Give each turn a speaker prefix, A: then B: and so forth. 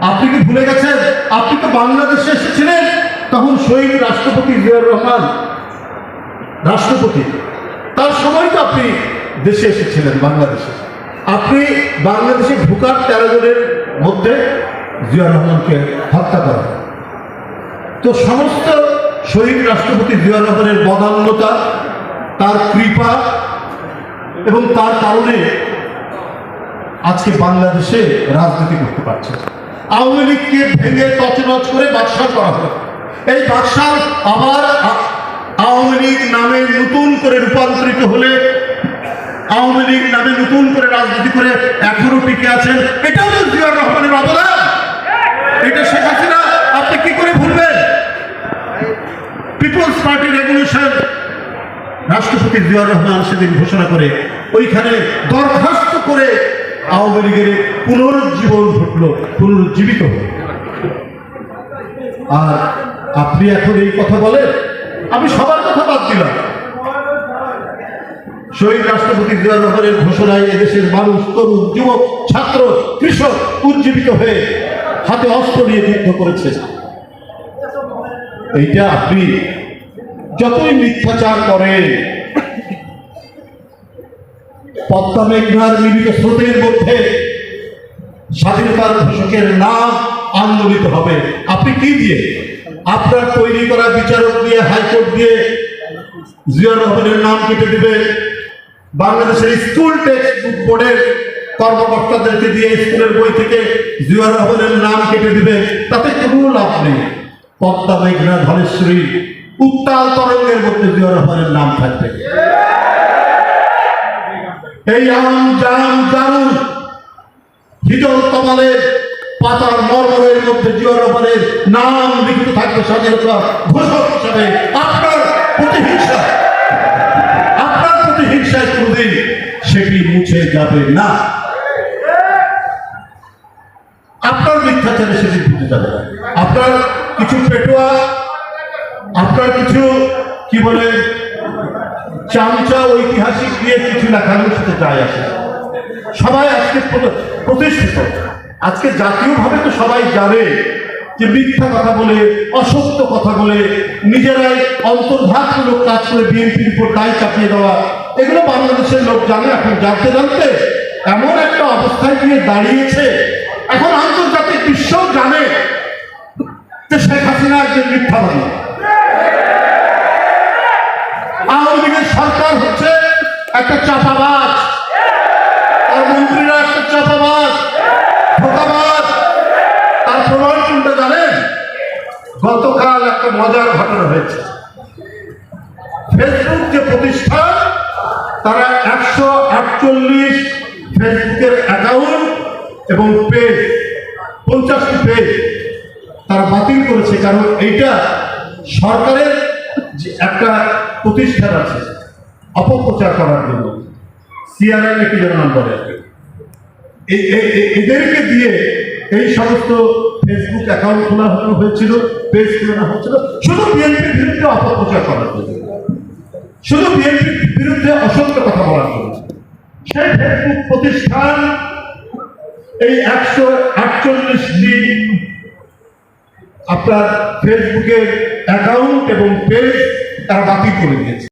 A: আপনি কি ভুলে গেছেন? আপনি তো বাংলাদেশে এসেছিলেন। তখন শহীদ রাষ্ট্রপতি জিয়াউর রহমান, রাষ্ট্রপতি, তার সময় তো আপনি দেশে এসেছিলেন, বাংলাদেশে। আপনি বাংলাদেশে ঢুকার তেরো জনের মধ্যে জিয়া রহমানকে হত্যা করেন। তো সমস্ত শহীদ রাষ্ট্রপতি জিয়া রহমানের বদান্যতা, তার কৃপা এবং তার কারণে আজকে বাংলাদেশে রাজনীতি করতে পারছে আওয়ামী লীগকে ভেঙে তছনছ করে বাদশাহ করা হলো। এই বাদশাহ আবার আওয়ামী লীগ নামে নতুন করে রূপান্তরিত হলে, আওয়ামী লীগ নামে নতুন করে রাজনীতি করে এখনও টিকে আছেন, এটাও তো জিয়া রহমানের অবদান। এটা শেখ হাসিনা, আপনি কি করে ভুলবেন? পিপলস পার্টি রেগুলেশন রাষ্ট্রপতি জিয়াউর রহমান সেদিন ঘোষণা করে, ওইখানে দরখাস্ত করে আওয়ামী লীগের পুনরুজ্জীবন ঘটল, পুনরুজ্জীবিত হল। আর আপনি এখন এই কথা বলেন, আমি সবার কথা বাদ দিলাম। শহীদ রাষ্ট্রপতি রহমানের ঘোষণায় এদেশের মানুষ, তরুণ, যুবক, ছাত্র, কৃষক উজ্জীবিত হয়ে হাতে অস্ত্র নিয়ে যুদ্ধ করেছে। এইটা আপনি যতই মিথ্যাচার করেন, পদ্মা মেঘনার মিলিত স্রোতের স্বাধীনতার ঘোষকের নাম আন্দোলিত হবে। আপনি কি দিয়ে? আপনার তৈরি করা বিচারক দিয়ে, হাইকোর্ট দিয়ে জিয়া রহমানের নাম কেটে দিবেন বাংলাদেশের স্কুল টেক্সট বুক বোর্ডের কর্মকর্তাদেরকে দিয়ে স্কুলের বই থেকে জিয়া রহমানের নাম কেটে দিবেন তাতে কোনো লাভ নেই। পদ্মা মেঘনা ধলেশ্বরী উত্তাল তরঙ্গের মধ্যে জিয়া রহমানের নাম থাকবে। এই আম জাম জানুন হিজল তমালের পাতার মর্মরের মধ্যে জিয়া রহমানের নাম লিখিত থাকবে স্বাধীনতা ঘোষক হিসাবে। আপনার প্রতিহিংসা, আপনার প্রতিহিংসায় কোনদিন সেটি মুছে যাবে না। আপনার মিথ্যাচারে সেটি মুছে যাবে আপনার কিছু পেটোয়া আপনার কিছু, কি বলে, চামচা ঐতিহাসিক দিয়ে কিছু লেখানোর সাথে যায় আসে না। সবাই আজকে প্রতিষ্ঠিত। আজকে জাতীয়ভাবে তো সবাই জানে যে মিথ্যা কথা বলে, অসত্য কথা বলে, নিজেরাই অন্তর্ঘাতমূলক কাজ করে বিএনপির উপর দায় চাপিয়ে দেওয়া, এগুলো বাংলাদেশের লোক জানে। এখন জানতে জানতে এমন একটা অবস্থায় গিয়ে দাঁড়িয়েছে। এখন আন্তর্জাতিক বিশ্ব জানে যে শেখ হাসিনা একজন মিথ্যাবাদী আওয়ামী লীগের সরকার হচ্ছে একটা চাপাবাজ তার একটা একটা প্রতিষ্ঠান ফেসবুকের এবং পেজ পঞ্চাশটি পেজ তারা বাতিল করেছে, কারণ এইটা সরকারের যে একটা প্রতিষ্ঠান আছে, অপপ্রচার করার জন্য। সিআরআই নাকি যেন নাম বলে? এদেরকে দিয়ে এই সমস্ত ফেসবুক অ্যাকাউন্ট খোলা হয়েছিল পেজ খোলা হচ্ছিল, শুধু বিএনপির বিরুদ্ধে অপপ্রচার করার জন্য। শুধু বিএনপির বিরুদ্ধে অসত্য কথা বলার জন্য। সেই ফেসবুক প্রতিষ্ঠান এই একশো আটচল্লিশটি আপনার ফেসবুকের অ্যাকাউন্ট এবং পেজ তারা বাতিল করে দিয়েছে।